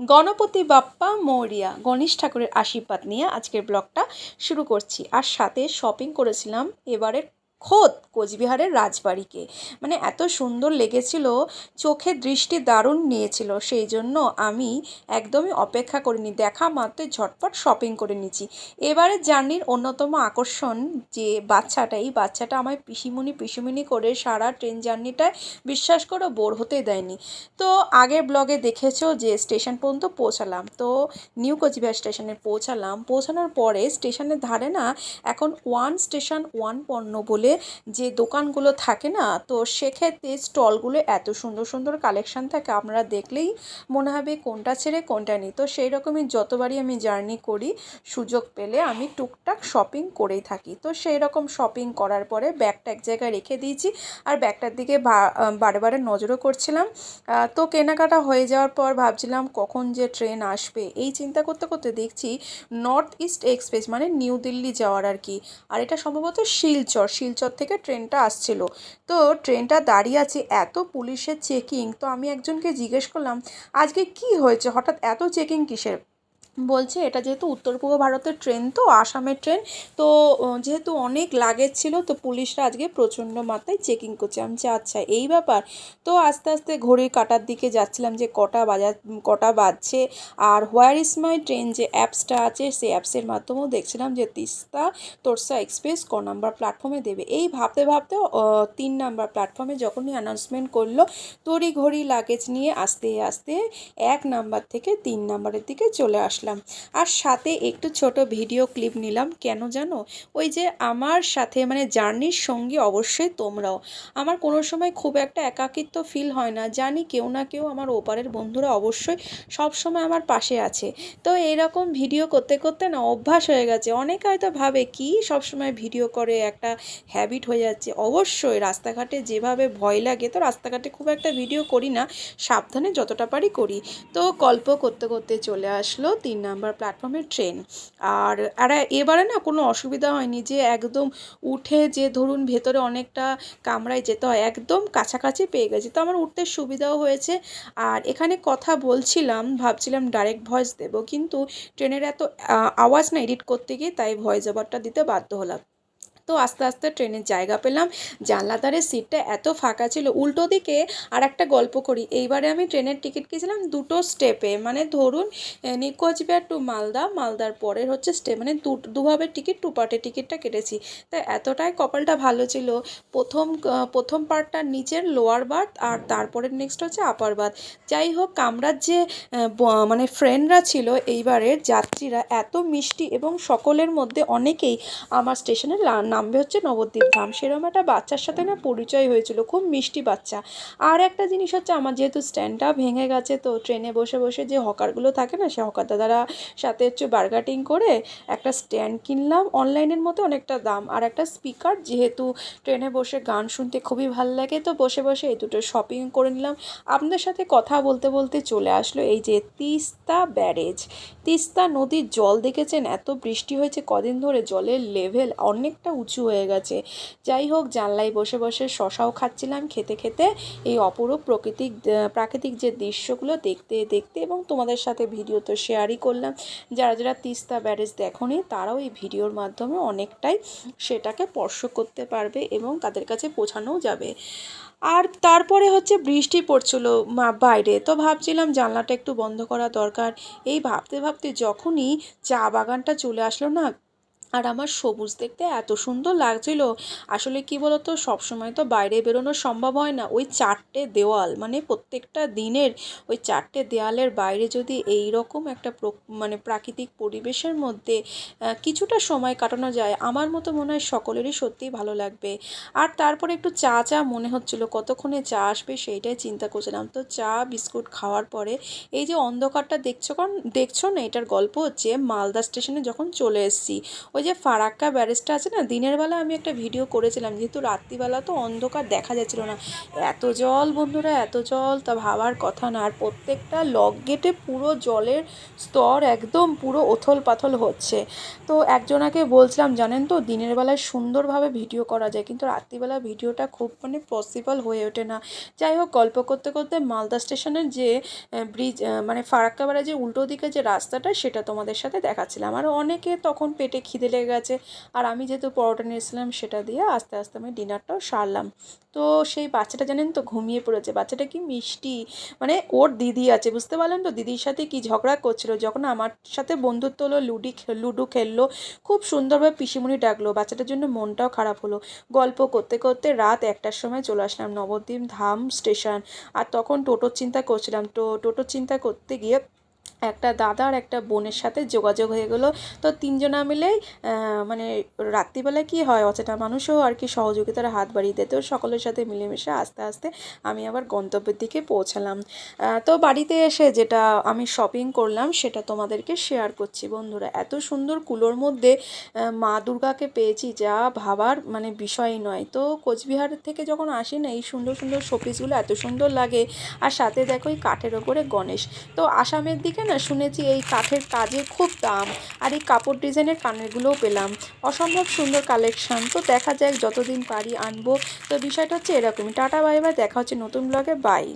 গণপতি বাপ্পা মৌরিয়া গণেশ ঠাকুরের আশীর্বাদ নিয়ে আজকের ব্লগটা শুরু করছি। আর সাথে শপিং করেছিলাম, এবারের খোদ কোচবিহারের রাজবাড়িকে। মানে এত সুন্দর লেগেছিল চোখের দৃষ্টি দারুণ নিয়েছিল, সেই জন্য আমি একদমই অপেক্ষা করিনি। দেখা মাত্রই ঝটপট শপিং করে নিয়েছি এবারে জার্নির অন্যতম আকর্ষণ যে বাচ্চাটা এই বাচ্চাটা আমায় পিসিমুনি পিসিমুনি করে সারা ট্রেন জার্নিটায় বিশ্বাস করো বোর হতে দেয়নি। তো আগের ব্লগে দেখেছ যে স্টেশন পর্যন্ত পৌঁছালাম। তো নিউ কোচবিহার স্টেশনে পৌঁছালাম। পৌঁছানোর পরে স্টেশনের ধারে না, এখন ওয়ান স্টেশন ওয়ান পণ্য বলে যে দোকানগুলো থাকে না, তো সেক্ষেত্রে স্টলগুলো এত সুন্দর সুন্দর কালেকশান থাকে, আপনারা দেখলেই মনে হবে কোনটা ছেড়ে কোনটা নিই। তো সেই রকমই যতবারই আমি জার্নি করি, সুযোগ পেলে আমি টুকটাক শপিং করেই থাকি। তো সেই রকম শপিং করার পরে ব্যাগটা এক জায়গায় রেখে দিয়েছি, আর ব্যাগটার দিকে বারে বারে নজরও করছিলাম। তো কেনাকাটা হয়ে যাওয়ার পর ভাবছিলাম কখন যে ট্রেন আসবে। এই চিন্তা করতে করতে দেখছি নর্থ ইস্ট এক্সপ্রেস মানে নিউ দিল্লি যাওয়ার আর কি। আর এটা সম্ভবত শিলচর শিলচর থেকে ট্রেনটা আসছিল। তো ট্রেনটা দাঁড়িয়ে আছে এত পুলিশের চেকিং তো আমি একজনকে জিজ্ঞেস করলাম, আজকে কি হয়েছে? হঠাৎ এত চেকিং কিসের? বলছে, এটা যেহেতু উত্তর পূর্ব ভারতের ট্রেন তো, আসামের ট্রেন, তো যেহেতু অনেক লাগেজ ছিল, তো পুলিশরা আজকে প্রচণ্ড মাত্রায় চেকিং করছে। আমি যে আচ্ছা এই ব্যাপার? তো আস্তে আস্তে ঘড়ির কাটার দিকে যাচ্ছিলাম যে কটা বাজা, কটা বাজছে, আর হোয়ার ইজ মাই ট্রেন যে অ্যাপসটা আছে, সেই অ্যাপসের মাধ্যমেও দেখছিলাম যে তিস্তা তোরসা এক্সপ্রেস ক নাম্বার প্ল্যাটফর্মে দেবে। এই ভাবতে ভাবতে তিন নাম্বার প্ল্যাটফর্মে যখনই অ্যানাউন্সমেন্ট করল তড়ি ঘড়ি লাগেজ নিয়ে আস্তে আস্তে এক নাম্বার থেকে তিন নাম্বারের দিকে চলে আসলাম। আর সাথে একটু ছোট ভিডিও ক্লিপ নিলাম। কেন জানো? ওই যে আমার সাথে মানে জার্নির সঙ্গে অবশ্যই তোমরাও। আমার কোনো সময় খুব একটা একাকিত্ব ফিল হয় না। জানি কেউ না কেউ আমার ওপারের বন্ধুরা অবশ্যই সব সময় আমার পাশে আছে। তো এইরকম ভিডিও করতে করতে না অভ্যাস হয়ে গেছে। অনেকে হয়তো ভাবে, কি সব সময় ভিডিও করে, একটা হ্যাবিট হয়ে যাচ্ছে। অবশ্যই রাস্তাঘাটে যেভাবে ভয় লাগে, তো রাস্তাঘাটে খুব একটা ভিডিও করি না। সাবধানে যতটা পারি করি। তো গল্প করতে করতে চলে আসলো। তিন নাম্বার প্ল্যাটফর্মের ট্রেন আর আর এবারে না কোনো অসুবিধা হয়নি যে একদম উঠে যে ধরুন ভেতরে অনেকটা কামরায় যেতে হয়, একদম কাছাকাছি পেয়ে গেছি। তো আমার উঠতে সুবিধাও হয়েছে। আর এখানে কথা বলছিলাম, ভাবছিলাম ডাইরেক্ট ভয়েস দেব, কিন্তু ট্রেনের এত আওয়াজ না এডিট করতে গিয়ে তাই ভয়েস ওভারটা দিতে বাধ্য হলাম। তো আস্তে আস্তে ট্রেনের জায়গা পেলাম। জানলা ধারের সিটটা এত ফাঁকা ছিল। উল্টো দিকে আর একটা গল্প করি। এইবারে আমি ট্রেনের টিকিট কিনেছিলাম দুটো স্টেপে। মানে ধরুন নিউ টু মালদা। মালদার পরের হচ্ছে স্টেপ। মানে দুভাবে টিকিট টু পার্টের টিকিটটা কেটেছি। তা এতটাই কপালটা ভালো ছিল। প্রথম প্রথম পার্টটা নিচের লোয়ার বার্থ আর তারপরে নেক্সট হচ্ছে আপার বার্থ। যাই হোক, কামরার যে মানে ফ্রেন্ডরা ছিল, এইবারের যাত্রীরা এত মিষ্টি এবং সকলের মধ্যে অনেকেই আমার স্টেশনে নামবে হচ্ছে নবদ্বীপ ধাম। সেরকম একটা বাচ্চার সাথে না পরিচয় হয়েছিল, খুব মিষ্টি বাচ্চা। আর একটা জিনিস হচ্ছে, আমার যেহেতু স্ট্যান্ডটা ভেঙে গেছে, তো ট্রেনে বসে বসে যে হকারগুলো থাকে না, সে হকার দাদারা সাথে হচ্ছে বার্গাটিং করে একটা স্ট্যান্ড কিনলাম। অনলাইনের মতো অনেকটা দাম। আর একটা স্পিকার যেহেতু ট্রেনে বসে গান শুনতে খুবই ভালো লাগে, তো বসে বসে এই দুটো শপিং করে নিলাম। আপনাদের সাথে কথা বলতে বলতে চলে আসলো এই যে তিস্তা ব্যারেজ। তিস্তা নদীর জল দেখেছেন? এত বৃষ্টি হয়েছে কদিন ধরে, জলের লেভেল অনেকটা উঁচু হয়ে গেছে। যাই হোক, জানলায় বসে বসে শশাও খাচ্ছিলাম খেতে খেতে। এই অপরূপ প্রকৃতিক প্রাকৃতিক যে দৃশ্যগুলো দেখতে দেখতে এবং তোমাদের সাথে ভিডিও তো শেয়ারই করলাম, যারা যারা তিস্তা ব্যারেজ দেখোনি, তারাও এই ভিডিওর মাধ্যমে অনেকটাই সেটাকে স্পর্শ করতে পারবে এবং তাদের কাছে পৌঁছানোও যাবে। আর তারপরে হচ্ছে বৃষ্টি পড়ছিল বাইরে। তো ভাবছিলাম জানলাটা একটু বন্ধ করা দরকার। এই ভাবতে ভাবতে যখনই চা বাগানটা চলে আসলো না আর আমার সবুজ দেখতে এত সুন্দর লাগছিল। আসলে কি বলতো, সবসময় তো বাইরে বেরোনো সম্ভব হয় না। ওই চারটে দেওয়াল মানে প্রত্যেকটা দিনের ওই চারটে দেওয়ালের বাইরে যদি এই রকম একটা মানে প্রাকৃতিক পরিবেশের মধ্যে কিছুটা সময় কাটানো যায়, আমার মতো মনে হয় সকলেরই সত্যিই ভালো লাগবে। আর তারপরে একটু চা চা মনে হচ্ছিল, কতক্ষণে চা আসবে সেইটাই চিন্তা করছিলাম। তো চা, বিস্কুট খাওয়ার পরে এই যে অন্ধকারটা দেখছ, কারণ দেখছ না এটার গল্প হচ্ছে, মালদা স্টেশনে যখন চলে এসেছি ওই যে ফারাক্কা ব্যারেজটা আছে না, দিনের বেলা আমি একটা ভিডিও করেছিলাম, যেহেতু রাত্রিবেলা তো অন্ধকার দেখা যাচ্ছিল না। এত জল বন্ধুরা, এত জল, তা ভাবার কথা না। আর প্রত্যেকটা লক গেটে পুরো জলের স্তর একদম পুরো ওথল পাথল হচ্ছে। তো একজনাকে বলছিলাম, জানেন তো, দিনের বেলায় সুন্দরভাবে ভিডিও করা যায়, কিন্তু রাত্রিবেলা ভিডিওটা খুব মানে পসিবল হয়ে ওঠে না। যাই হোক, গল্প করতে করতে মালদা স্টেশনের যে ব্রিজ মানে ফারাক্কা ব্যারাজের উল্টো দিকে যে রাস্তাটা, সেটা তোমাদের সাথে দেখাচ্ছিলাম। আর অনেকে তখন পেটে খিদে লেগে গেছে। আর আমি যেহেতু পরোটা নিয়েছিলাম সেটা দিয়ে আস্তে আস্তে আমি ডিনারটাও সারলাম। তো সেই বাচ্চাটা জানেন তো ঘুমিয়ে পড়েছে। বাচ্চাটা কি মিষ্টি। মানে ওর দিদি আছে, বুঝতে পারলেন তো? দিদির সাথে কি ঝগড়া করছিল? যখন আমার সাথে বন্ধুত্ব হলো, লুডি লুডো খেললো, খুব সুন্দরভাবে পিসিমণি ডাকলো। বাচ্চাটার জন্য মনটাও খারাপ হলো। গল্প করতে করতে রাত একটার সময় চলে আসলাম নবদ্বীপ ধাম স্টেশন। আর তখন টোটোর চিন্তা করছিলাম। তো টোটোর চিন্তা করতে গিয়ে একটা দাদা আর একটা বোনের সাথে যোগাযোগ হয়ে গেলো। তো তিনজনা মিলেই মানে রাত্রিবেলায় কি হয়, অচেনা মানুষও আর কি সহযোগিতার হাত বাড়িয়ে দেয় তো সকলের সাথে মিলেমিশে আস্তে আস্তে আমি আবার গন্তব্যের দিকে পৌঁছালাম। তো বাড়িতে এসে যেটা আমি শপিং করলাম, সেটা তোমাদেরকে শেয়ার করছি বন্ধুরা। এত সুন্দর কুলোর মধ্যে মা দুর্গাকে পেয়েছি যা ভাবার মানে বিষয় নয়। তো কোচবিহার থেকে যখন আসি না, এই সুন্দর সুন্দর শোপিসগুলো এত সুন্দর লাগে। আর সাথে দেখো এই কাঠের ওপরে গণেশ। তো আসামের দিকে না শুনেছি এই কাঠের কাজের খুব দাম আর এই কাপড় ডিজাইনের কানেরগুলোও পেলাম। অসম্ভব সুন্দর কালেকশান তো দেখা যাক যতদিন পারি আনব। তো বিষয়টা হচ্ছে এরকমই। Tata, bye bye. দেখা হচ্ছে নতুন ব্লগে বাই